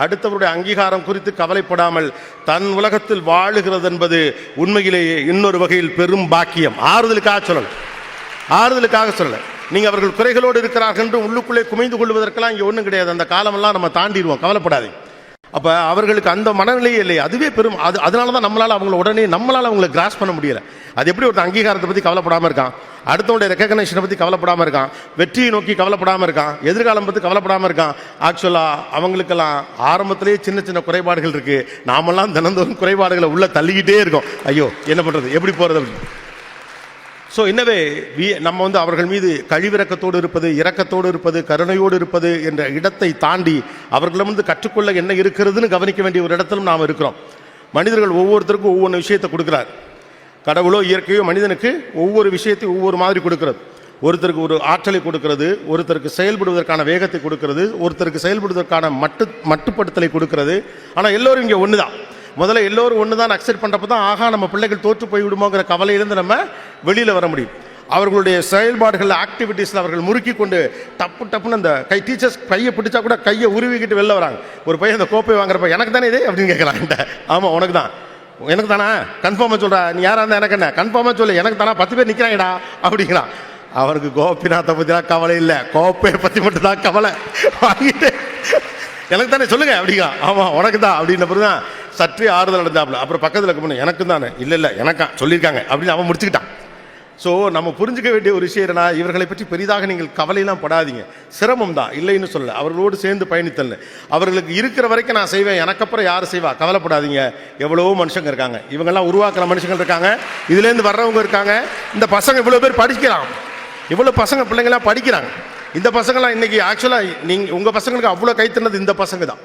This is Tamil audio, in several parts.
அடுத்தவருடைய அங்கீகாரம் குறித்து கவலைப்படாமல் தன் உலகத்தில் வாழுகிறது என்பது உண்மையிலேயே இன்னொரு வகையில் பெரும் பாக்கியம். ஆறுதலுக்காக சொல்லல. ஆறுதலுக்காக சொல்லல. நீங்கள் அவர்கள் குறைகளோடு இருக்கிறார்கள் என்று உள்ளுக்குள்ளே குமைந்து கொள்வதற்கெல்லாம் இங்கே ஒன்றும் கிடையாது. அந்த காலமெல்லாம் நம்ம தாண்டிடுவோம். கவலைப்படாதீங்க. அப்போ அவர்களுக்கு அந்த மனநிலையே இல்லை அதுவே பெரும் அது அதனால தான் நம்மளால் அவங்கள உடனே நம்மளால் அவங்களை கிராஸ் பண்ண முடியல. அது எப்படி ஒருத்தன் அங்கீகாரத்தை பற்றி கவலைப்படாமல் இருக்கான்? அடுத்தவனுடைய ரெக்கக்னேஷனை பற்றி கவலைப்படாமல் இருக்கான்? வெற்றியை நோக்கி கவலைப்படாமல் இருக்கான்? எதிர்காலம் பற்றி கவலைப்படாமல் இருக்கான்? ஆக்சுவலாக அவங்களுக்கெல்லாம் ஆரம்பத்திலேயே சின்ன சின்ன குறைபாடுகள் இருக்குது நாமெல்லாம் தினந்தோறும் குறைபாடுகளை உள்ளே தள்ளிக்கிட்டே இருக்கோம். ஐயோ என்ன பண்ணுறது எப்படி போகிறது அப்படின்னு? ஸோ என்னவே வி- நம்ம வந்து அவர்கள் மீது கழிவிறக்கத்தோடு இருப்பது இரக்கத்தோடு இருப்பது கருணையோடு இருப்பது என்ற இடத்தை தாண்டி அவர்களிடமிருந்து கற்றுக்கொள்ள என்ன இருக்கிறதுன்னு கவனிக்க வேண்டிய ஒரு இடத்திலும் நாம் இருக்கிறோம். மனிதர்கள் ஒவ்வொருத்தருக்கும் ஒவ்வொன்று விஷயத்தை கொடுக்குறார். கடவுளோ இயற்கையோ மனிதனுக்கு ஒவ்வொரு விஷயத்தையும் ஒவ்வொரு மாதிரி கொடுக்கிறது. ஒருத்தருக்கு ஒரு ஆற்றலை கொடுக்கிறது ஒருத்தருக்கு செயல்படுவதற்கான வேகத்தை கொடுக்கிறது ஒருத்தருக்கு செயல்படுவதற்கான மட்டு மட்டுப்படுத்தலை கொடுக்கிறது. ஆனால் எல்லோரும் இங்கே ஒன்று தான் முதல்ல எல்லோரும் ஒன்று தான் அக்செப்ட் பண்ணுறப்ப தான் ஆகா நம்ம பிள்ளைகள் தோற்று போய் விடுமோங்கிற கவலையிலேருந்து நம்ம வெளியில் வர முடியும். அவர்களுடைய செயல்பாடுகள் ஆக்டிவிட்டீஸில் அவர்கள் முறுக்கி கொண்டு டப்பு டப்புன்னு அந்த கை டீச்சர்ஸ் கையை பிடிச்சா கூட கையை உருவிக்கிட்டு வெளில வராங்க. ஒரு பையன் அந்த கோப்பை வாங்குறப்ப எனக்கு தானே இது? அப்படின்னு கேட்கலாம். ஆமாம் உனக்கு தான். எனக்கு தானா? கன்ஃபார்மாக சொல்கிறா நீ யாராக இருந்தால் எனக்கு என்ன? கன்ஃபார்மாக சொல்லு. எனக்கு தானா? பத்து பேர் நிற்கிறாங்கடா அப்படிங்கிறான். அவருக்கு கோபிநாத்தை பற்றிலாம் கவலை இல்லை. கோப்பையை பற்றி மட்டும்தான் கவலை. வாங்கிட்டு எனக்கு தானே சொல்லுங்க. அப்படிங்க ஆமாம் உனக்கு தான். அப்படின்ன பிறகு தான் சற்றே ஆறுதல் அடைந்தாப்புல அப்புறம் பக்கத்தில் இருக்க எனக்கும் தானே. இல்லை இல்லை எனக்கா. சொல்லியிருக்காங்க. அப்படின்னு அவன் முடிச்சுக்கிட்டான். ஸோ நம்ம புரிஞ்சுக்க வேண்டிய ஒரு விஷயம் என்னன்னா இவர்களை பற்றி பெரிதாக நீங்கள் கவலையெல்லாம் படாதீங்க. சிரமம் தான் இல்லைன்னு சொல்ல அவர்களோடு சேர்ந்து பயணித்தல் அவர்களுக்கு இருக்கிற வரைக்கும் நான் செய்வேன். எனக்கப்புறம் யார் செய்வா? கவலைப்படாதீங்க. எவ்வளவோ மனுஷங்க இருக்காங்க. இவங்கெல்லாம் உருவாக்குற மனுஷங்க இருக்காங்க. இதுலேருந்து வர்றவங்க இருக்காங்க. இந்த பசங்க இவ்வளோ பேர் படிக்கிறான் இவ்வளோ பசங்க பிள்ளைங்களாம் படிக்கிறாங்க. இந்த பசங்களாம் இன்றைக்கி ஆக்சுவலாக நீங்கள் உங்கள் பசங்களுக்கு அவ்வளோ கைத்தனது இந்த பசங்க தான்.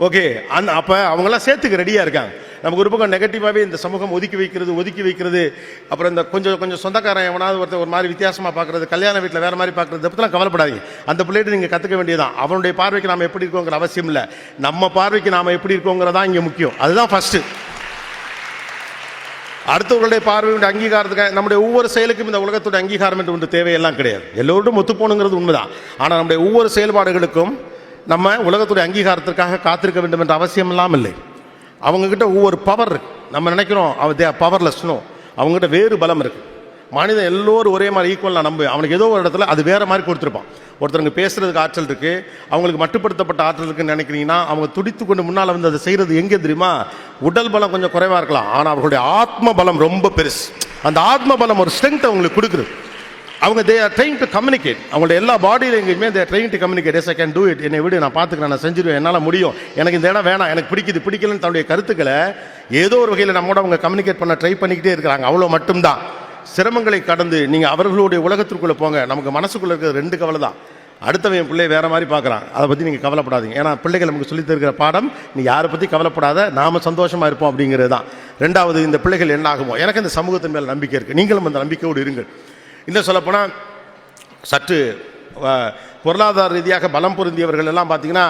ஓகே அந் அப்போ அவங்களாம் சேர்த்துக்கு ரெடியாக இருக்காங்க. நமக்கு ஒரு பக்கம் நெகட்டிவாகவே இந்த சமூகம் ஒதுக்கி வைக்கிறது ஒதுக்கி வைக்கிறது அப்புறம் இந்த கொஞ்சம் கொஞ்சம் சொந்தக்காரன் எவனாவது ஒருத்தர் ஒரு மாதிரி வித்தியாசமாக பார்க்குறது கல்யாண வீட்டில் வேறு மாதிரி பார்க்குறது பற்றிலாம் கவலைப்படாதீங்க. அந்த பிள்ளைகிட்ட நீங்கள் கற்றுக்க வேண்டியதான் அவனுடைய பார்வைக்கு நாம் எப்படி இருக்கோங்கிற அவசியம் இல்லை. நம்ம பார்வைக்கு நாம் எப்படி இருக்கோங்கிறதான் இங்கே முக்கியம். அதுதான் ஃபஸ்ட்டு அடுத்தவர்களுடைய பார்வையுடைய அங்கீகாரத்துக்கு நம்முடைய ஒவ்வொரு செயலுக்கும் இந்த உலகத்துடைய அங்கீகாரம் என்று ஒன்று தேவையெல்லாம் கிடையாது. எல்லோரும் ஒத்துப்போணுங்கிறது உண்மைதான். ஆனால் நம்முடைய ஒவ்வொரு செயல்பாடுகளுக்கும் நம்ம உலகத்துடைய அங்கீகாரத்திற்காக காத்திருக்க வேண்டும் என்ற அவசியம் இல்லாமல் இல்லை. அவங்கக்கிட்ட ஒவ்வொரு பவர் நம்ம நினைக்கிறோம் அவ தே பவர்லெஸ்னோ அவங்ககிட்ட வேறு பலம் இருக்குது மனிதன் எல்லோரும் ஒரே மாதிரி ஈக்குவல் நம்ப. அவனுக்கு ஏதோ ஒரு இடத்துல அது வேறு மாதிரி கொடுத்துருப்பான். ஒருத்தருங்க பேசுகிறதுக்கு ஆற்றல் இருக்குது அவங்களுக்கு மட்டுப்படுத்தப்பட்ட ஆற்றல் இருக்குன்னு நினைக்கிறீங்கன்னா அவங்க துடித்து கொண்டு முன்னால் வந்து அதை செய்கிறது எங்கே தெரியுமா? உடல் பலம் கொஞ்சம் குறைவாக இருக்கலாம். ஆனால் அவர்களுடைய ஆத்ம பலம் ரொம்ப பெருசு. அந்த ஆத்ம பலம் ஒரு ஸ்ட்ரென்த் அவங்களுக்கு கொடுக்குது. அவங்க they are trying to communicate அவங்களோட எல்லா body லாங்குவேஜ்மே they trying to communicate as I can do it என்னை விடு நான் பார்த்துக்கிறேன் நான் செஞ்சிருவேன் என்னால் முடியும். எனக்கு இந்த இடம் வேணாம் எனக்கு பிடிக்குது பிடிக்கலன்னு தன்னுடைய கருத்துக்களை ஏதோ ஒரு வகையில் நம்மோட அவங்க கம்யூனிகேட் பண்ண ட்ரை பண்ணிக்கிட்டே இருக்கிறாங்க. அவ்வளோ மட்டும்தான். சிரமங்களை கடந்து நீங்கள் அவர்களுடைய உலகத்திற்குள்ளே போங்க. நமக்கு மனசுக்குள்ளே இருக்கிற ரெண்டு கவலை தான். அடுத்தவன் என் பிள்ளைய வேறு மாதிரி பார்க்குறான். அதை பற்றி நீங்கள் கவலைப்படாதீங்க. ஏன்னா பிள்ளைகள் நமக்கு சொல்லித் தருகிற பாடம் நீ யாரை பற்றி கவலைப்படாத நாம சந்தோஷமாக இருப்போம் அப்படிங்கிறது தான். ரெண்டாவது இந்த பிள்ளைகள் என்ன ஆகுமோ எனக்கு இந்த சமூகத்தின் மேல் நம்பிக்கை இருக்குது நீங்களும் அந்த நம்பிக்கையோடு இருங்கள். இன்னும் சொல்லப்போனால் சற்று பொருளாதார ரீதியாக பலம் பொருந்தியவர்கள் எல்லாம் பார்த்தீங்கன்னா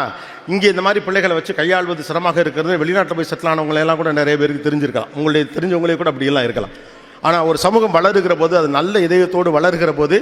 இங்கே இந்த மாதிரி பிள்ளைகளை வச்சு கையாள்வது சிரமமாக இருக்கிறது. வெளிநாட்டில் போய் செட்டில் ஆனவங்களெல்லாம் கூட நிறைய பேருக்கு தெரிஞ்சிருக்கலாம். உங்களுடைய தெரிஞ்சவங்களே கூட அப்படியெல்லாம் இருக்கலாம். ஆனால் ஒரு சமூகம் வளருகிற போது அது நல்ல இதயத்தோடு வளர்கிற போது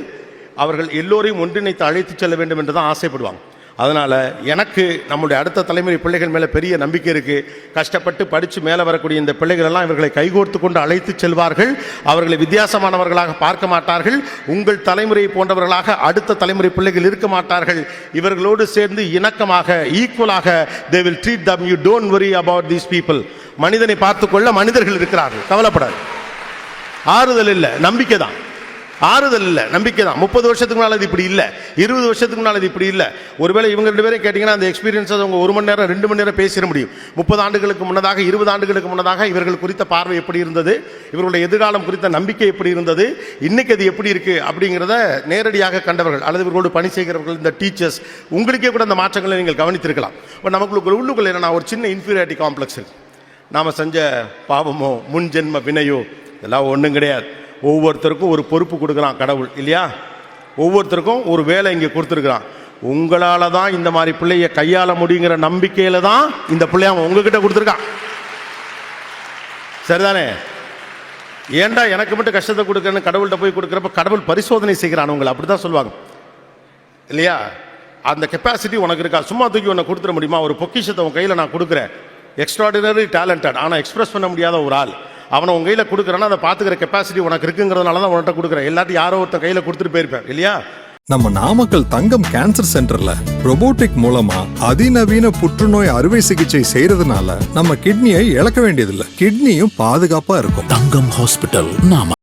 அவர்கள் எல்லோரையும் ஒன்றிணைத்து அழைத்து செல்ல வேண்டும் என்று தான் ஆசைப்படுவாங்க. அதனால் எனக்கு நம்முடைய அடுத்த தலைமுறை பிள்ளைகள் மேலே பெரிய நம்பிக்கை இருக்குது கஷ்டப்பட்டு படித்து மேலே வரக்கூடிய இந்த பிள்ளைகளெல்லாம் இவர்களை கைகோர்த்து கொண்டு அழைத்து செல்வார்கள். அவர்களை வித்தியாசமானவர்களாக பார்க்க மாட்டார்கள். உங்கள் தலைமுறை போன்றவர்களாக அடுத்த தலைமுறை பிள்ளைகள் இருக்க மாட்டார்கள். இவர்களோடு சேர்ந்து இணக்கமாக ஈக்குவலாக they will treat them you don't worry about these people மனிதனை பார்த்துக்கொள்ள மனிதர்கள் இருக்கிறார்கள். கவலைப்படாது ஆறுதல் இல்லை. நம்பிக்கை தான் ஆறுதல் இல்லை. நம்பிக்கை தான் முப்பது வருஷத்துக்கு முன்னால் அது இப்படி இல்லை. இருபது வருஷத்துக்கு முன்னால் அது இப்படி இல்லை. ஒருவேளை இவங்க ரெண்டு பேரும் கேட்டிங்கன்னா அந்த எக்ஸ்பீரியன்ஸ் அவங்க ஒரு மணி நேரம் ரெண்டு மணி நேரம் பேசிட முடியும். முப்பது ஆண்டுகளுக்கு முன்னதாக இருபது ஆண்டுகளுக்கு முன்னதாக இவர்கள் குறித்த பார்வை எப்படி இருந்தது? இவர்களுடைய எதிர்காலம் குறித்த நம்பிக்கை எப்படி இருந்தது? இன்னைக்கு அது எப்படி இருக்குது அப்படிங்கிறத நேரடியாக கண்டவர்கள் அல்லது இவர்களோடு பணி செய்கிறவர்கள் இந்த டீச்சர்ஸ் உங்களுக்கே கூட அந்த மாற்றங்களை நீங்கள் கவனித்திருக்கலாம். இப்போ நமக்குள்ள உள்ளுக்குள்ள என்னன்னா ஒரு சின்ன இன்ஃபீரியாரிட்டி காம்ப்ளெக்ஸ் நாம் செஞ்ச பாவமோ முன் ஜென்ம வினையோ இதெல்லாம் ஒன்றும் கிடையாது. ஒவ்வொருத்தருக்கும் ஒரு பொறுப்பு கொடுக்குறான் கடவுள் இல்லையா? ஒவ்வொருத்தருக்கும் ஒரு வேலை இங்கே கொடுத்துருக்குறான். உங்களால் தான் இந்த மாதிரி பிள்ளைய கையாள முடியுங்கிற நம்பிக்கையில் தான் இந்த பிள்ளைய அவன் உங்ககிட்ட கொடுத்துருக்கான். சரிதானே? ஏன்டா எனக்கு மட்டும் கஷ்டத்தை கொடுக்குறேன்னு கடவுள்கிட்ட போய் கொடுக்குறப்ப கடவுள் பரிசோதனை செய்கிறான் உங்களை அப்படி தான் சொல்லுவாங்க. இல்லையா? அந்த கெப்பாசிட்டி உனக்கு இருக்கா? சும்மா தூக்கி உன்னை கொடுத்துட முடியுமா? ஒரு பொக்கிஷத்தை உன் கையில் நான் கொடுக்குறேன். எக்ஸ்ட்ராடினரி டேலண்டட் ஆனால் எக்ஸ்பிரஸ் பண்ண முடியாத ஒரு ஆள். அவனை உன் கையில் கொடுக்குறேன்னா அதை பார்த்துக்கிற கெப்பாசிட்டி உனக்கு இருக்குங்கிறதுனால தான் உன்கிட்ட கொடுக்குறேன். எல்லாத்தையும் யாரோ ஒருத்தன் கையில் கொடுத்துட்டு போயிருப்பேன் இல்லையா? நம்ம நாமக்கல் தங்கம் கேன்சர் சென்டர்ல robotic மூலமா அதிநவீன புற்றுநோய் அறுவை சிகிச்சை செய்யறதுனால நம்ம கிட்னியை இழக்க வேண்டியதில்லை. கிட்னியும் பாதுகாப்பா இருக்கும். தங்கம் ஹாஸ்பிட்டல் நாம